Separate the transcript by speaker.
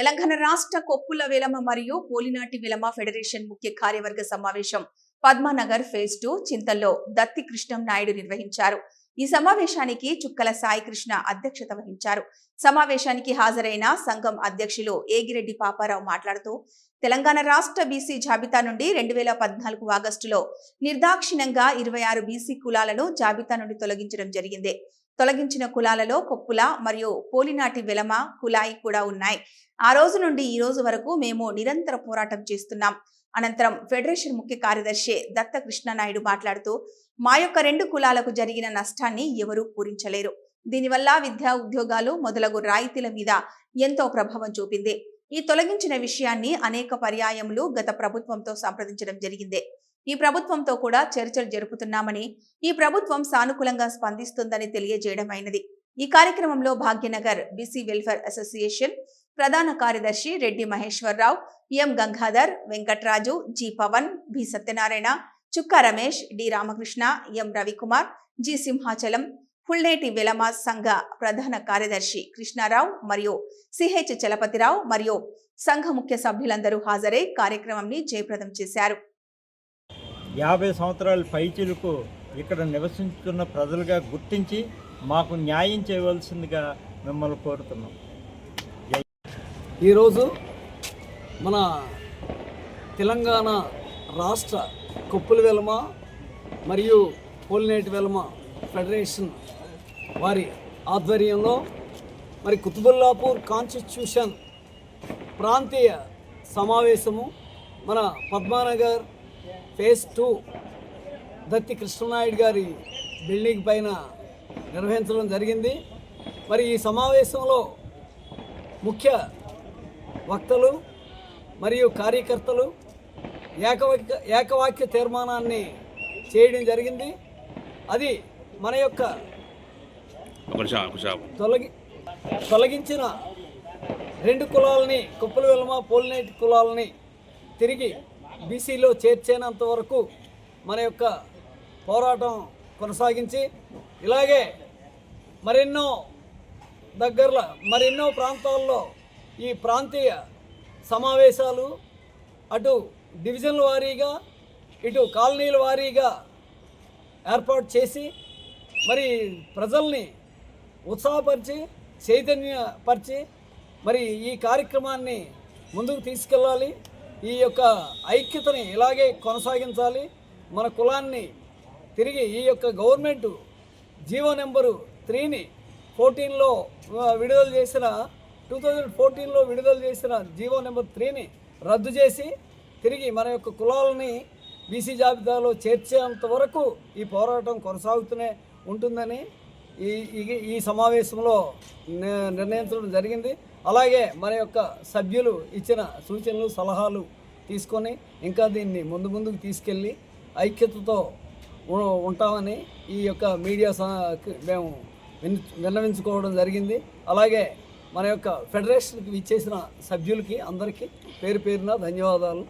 Speaker 1: తెలంగాణ రాష్ట్ర కొప్పుల వేలమ మరియు పోలినాటి వేలమ ఫెడరేషన్ ముఖ్య కార్యవర్గ సమావేశం పద్మానగర్ ఫేజ్ టూ చింతల్లో దత్తి కృష్ణం నాయుడు నిర్వహించారు. ఈ సమావేశానికి చుక్కల సాయి కృష్ణ అధ్యక్షత వహించారు. సమావేశానికి హాజరైన సంఘం అధ్యక్షులు ఏగిరెడ్డి పాపారావు మాట్లాడుతూ తెలంగాణ రాష్ట్ర బీసీ జాబితా నుండి రెండు వేల పద్నాలుగు ఆగస్టులో నిర్దాక్షిణ్యంగా ఇరవై ఆరు బీసీ కులాలను జాబితా నుండి తొలగించడం జరిగింది. తొలగించిన కులాలలో కొప్పుల మరియు పోలినాటి వెలమ కులాయి కూడా ఉన్నాయి. ఆ రోజు నుండి ఈ రోజు వరకు మేము నిరంతర పోరాటం చేస్తున్నాం. అనంతరం ఫెడరేషన్ ముఖ్య కార్యదర్శి దత్త కృష్ణనాయుడు మాట్లాడుతూ మా యొక్క రెండు కులాలకు జరిగిన నష్టాన్ని ఎవరూ పూరించలేరు. దీనివల్ల విద్యా ఉద్యోగాలు మొదలగు రాయితీల మీద ఎంతో ప్రభావం చూపింది. ఈ తొలగించిన విషయాన్ని అనేక పర్యాయములు గత ప్రభుత్వంతో సంప్రదించడం జరిగింది. ఈ ప్రభుత్వంతో కూడా చర్చలు జరుపుతున్నామని ఈ ప్రభుత్వం సానుకూలంగా స్పందిస్తుందని తెలియజేయడమైనది ఈ కార్యక్రమంలో భాగ్యనగర్ బీసీ వెల్ఫేర్ అసోసియేషన్ ప్రధాన కార్యదర్శి Reddy Maheswararao M Gangadhar Venkatraju G Pavan B Satyanarayana Chukka Ramesh D Ramakrishna M Ravikumar G Simhachalam Pulneti Velama సంఘ ప్రధాన కార్యదర్శి కృష్ణారావు మరియు సిహెచ్ చలపతిరావు మరియు సంఘ ముఖ్య సభ్యులందరూ హాజరై కార్యక్రమంని జయప్రదం చేశారు.
Speaker 2: యాభై సంవత్సరాల పైచీలకు ఇక్కడ నివసించుతున్న ప్రజలుగా గుర్తించి మాకు న్యాయం చేయవలసిందిగా మిమ్మల్ని కోరుతున్నాం.
Speaker 3: ఈరోజు మన తెలంగాణ రాష్ట్ర కొప్పుల వెలమ మరియు పోలినేటి వెలమ ఫెడరేషన్ వారి ఆధ్వర్యంలో మరి కుతుబుల్లాపూర్ కాన్స్టిట్యూషన్ ప్రాంతీయ సమావేశము మన పద్మానగర్ ఫేజ్ టూ దత్తి కృష్ణనాయుడు గారి బిల్డింగ్ పైన నిర్వహించడం జరిగింది. మరి ఈ సమావేశంలో ముఖ్య వక్తలు మరియు కార్యకర్తలు ఏకవాక్య ఏకవాక్య తీర్మానాన్ని చేయడం జరిగింది. అది మన యొక్క తొలగి తొలగించిన రెండు కులాలని కుప్పల వెలమ పోలినేటి కులాలని తిరిగి బీసీలో చేర్చేంత వరకు మన యొక్క పోరాటం కొనసాగించి ఇలాగే మరెన్నో దగ్గరలో మరెన్నో ప్రాంతాల్లో ఈ ప్రాంతీయ సమావేశాలు అటు డివిజన్ల వారీగా ఇటు కాలనీల వారీగా ఏర్పాటు చేసి మరి ప్రజల్ని ఉత్సాహపరిచి చైతన్యపరిచి మరి ఈ కార్యక్రమాన్ని ముందుకు తీసుకెళ్ళాలి. ఈ యొక్క ఐక్యతని ఇలాగే కొనసాగించాలి. మన కులాన్ని తిరిగి ఈ యొక్క గవర్నమెంట్ జీవో నెంబరు త్రీని ఫోర్టీన్లో విడుదల చేసిన టూ థౌజండ్ ఫోర్టీన్లో విడుదల చేసిన జీవో నెంబర్ త్రీని రద్దు చేసి తిరిగి మన యొక్క కులాలని బీసీ జాబితాలో చేర్చేంత వరకు ఈ పోరాటం కొనసాగుతూనే ఉంటుందని ఈ ఈ- సమావేశంలో నిర్ణయించడం జరిగింది. అలాగే మన యొక్క సభ్యులు ఇచ్చిన సూచనలు సలహాలు తీసుకొని ఇంకా దీన్ని ముందు ముందుకు తీసుకెళ్ళి ఐక్యతతో ఉంటామని ఈ యొక్క మీడియా మేము విన్- విన్నవించుకోవడం జరిగింది. అలాగే మన యొక్క ఫెడరేషన్కి ఇచ్చేసిన సభ్యులకి అందరికీ పేరు పేరున ధన్యవాదాలు.